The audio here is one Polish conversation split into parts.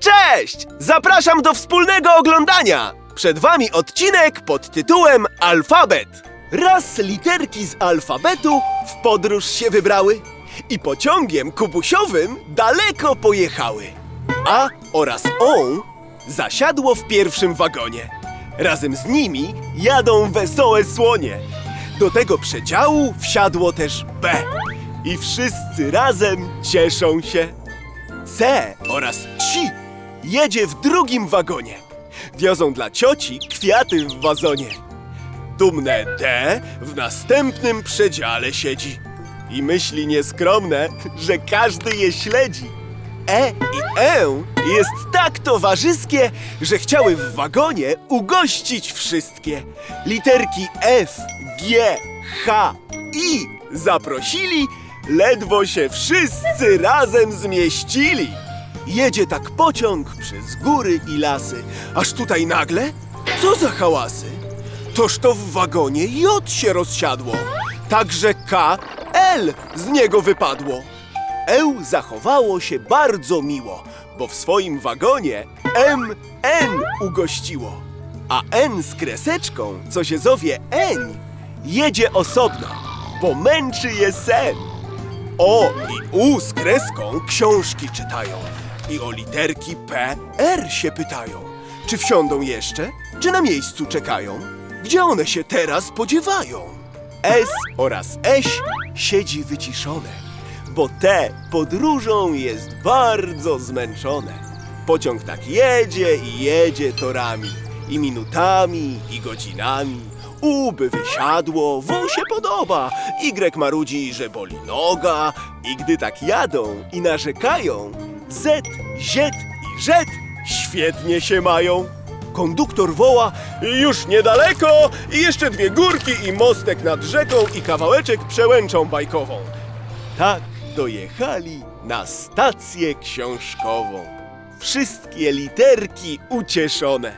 Cześć! Zapraszam do wspólnego oglądania! Przed wami odcinek pod tytułem Alfabet. Raz literki z alfabetu w podróż się wybrały i pociągiem kubusiowym daleko pojechały. A oraz on zasiadło w pierwszym wagonie. Razem z nimi jadą wesołe słonie. Do tego przedziału wsiadło też B. I wszyscy razem cieszą się. C oraz Ci jedzie w drugim wagonie. Wiozą dla cioci kwiaty w wazonie. Dumne D w następnym przedziale siedzi i myśli nieskromne, że każdy je śledzi. E i E jest tak towarzyskie, że chciały w wagonie ugościć wszystkie. Literki F, G, H, I zaprosili, ledwo się wszyscy razem zmieścili. Jedzie tak pociąg przez góry i lasy, aż tutaj nagle co za hałasy? Toż to w wagonie J się rozsiadło, także K, L z niego wypadło. Eł zachowało się bardzo miło, bo w swoim wagonie M, N ugościło. A N z kreseczką, co się zowie Eń, jedzie osobno, bo męczy je sen. O i U z kreską książki czytają i o literki P, R się pytają. Czy wsiądą jeszcze, czy na miejscu czekają? Gdzie one się teraz podziewają? S oraz Eś siedzi wyciszone, bo te podróżą jest bardzo zmęczone. Pociąg tak jedzie i jedzie torami, i minutami, i godzinami. U by wysiadło, W się podoba, Y marudzi, że boli noga, i gdy tak jadą i narzekają, Z, Z i Z świetnie się mają. Konduktor woła, już niedaleko, i jeszcze dwie górki i mostek nad rzeką i kawałeczek przełęczą bajkową. Tak dojechali na stację książkową. Wszystkie literki ucieszone,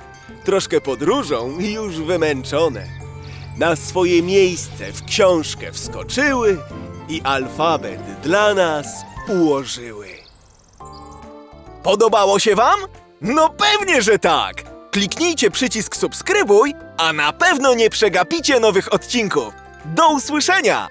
troszkę podróżą już wymęczone. Na swoje miejsce w książkę wskoczyły i alfabet dla nas ułożyły. Podobało się Wam? No pewnie, że tak! Kliknijcie przycisk subskrybuj, a na pewno nie przegapicie nowych odcinków. Do usłyszenia!